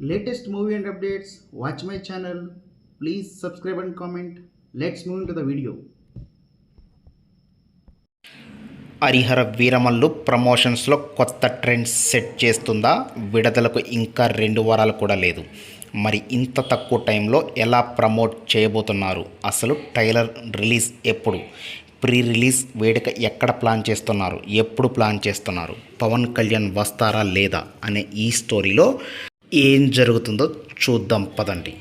Latest movie and updates watch my channel please subscribe and comment let's move to the video Harihara Veeramallu ప్రమోషన్స్లో కొత్త trend set చేస్తుందా? విడుదలకు ఇంకా రెండు వారాలు కూడా లేదు. మరి ఇంత తక్కువ టైంలో ఎలా ప్రమోట్ చేయబోతున్నారు? అసలు ట్రైలర్ రిలీజ్ ఎప్పుడు? ప్రీ రిలీజ్ వేడుక ఎక్కడ ప్లాన్ చేస్తున్నారు? ఎప్పుడు ప్లాన్ చేస్తున్నారు? పవన్ కళ్యాణ్ వస్తారా లేదా? అనే ఈ స్టోరీలో ఏం జరుగుతుందో చూద్దాం పదండి.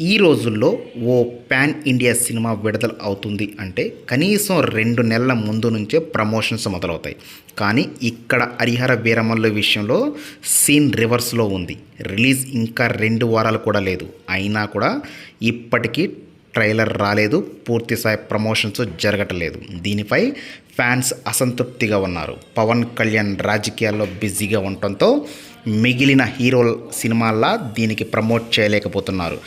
ఈ రోజుల్లో ఓ పాన్ ఇండియా సినిమా విడుదల అవుతుంది అంటే కనీసం రెండు నెలల ముందు నుంచే ప్రమోషన్స్ మొదలవుతాయి. కానీ ఇక్కడ హరిహర వీరమల్లు విషయంలో సీన్ రివర్స్లో ఉంది. రిలీజ్ ఇంకా రెండు వారాలు కూడా లేదు. అయినా కూడా ఇప్పటికీ ట్రైలర్ రాలేదు పూర్తి స్థాయి ప్రమోషన్స్ జరగటలేదు. దీనిపై ఫ్యాన్స్ అసంతృప్తిగా ఉన్నారు. పవన్ కళ్యాణ్ రాజకీయాల్లో బిజీగా ఉండటంతో మిగిలిన హీరోల సినిమాల్లా దీనికి ప్రమోట్ చేయలేకపోతున్నారు.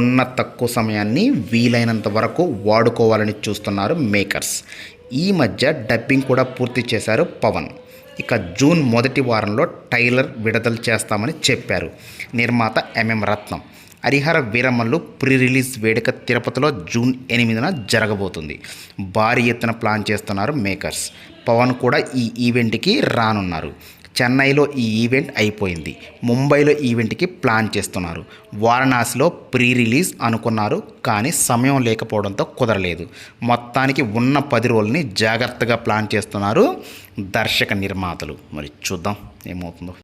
ఉన్న తక్కువ సమయాన్ని వీలైనంత వరకు వాడుకోవాలని చూస్తున్నారు మేకర్స్. ఈ మధ్య డబ్బింగ్ కూడా పూర్తి చేశారు పవన్. ఇక జూన్ మొదటి వారంలో టైలర్ విడుదల చేస్తామని చెప్పారు నిర్మాత MM Ratnam. Harihara Veeramallu pre release వేడుక తిరుపతిలో జూన్ ఎనిమిదిన జరగబోతుంది. భారీ ఎత్తున ప్లాన్ చేస్తున్నారు మేకర్స్. పవన్ కూడా ఈ ఈవెంట్కి రానున్నారు. చెన్నైలో ఈ ఈవెంట్ అయిపోయింది. ముంబైలో ఈవెంట్కి ప్లాన్ చేస్తున్నారు. వారణాసిలో ప్రీ రిలీజ్ అనుకున్నారు కానీ సమయం లేకపోవడంతో కుదరలేదు. మొత్తానికి ఉన్న పది రోజుల్ని జాగ్రత్తగా ప్లాన్ చేస్తున్నారు దర్శక నిర్మాతలు. మరి చూద్దాం ఏమవుతుందో.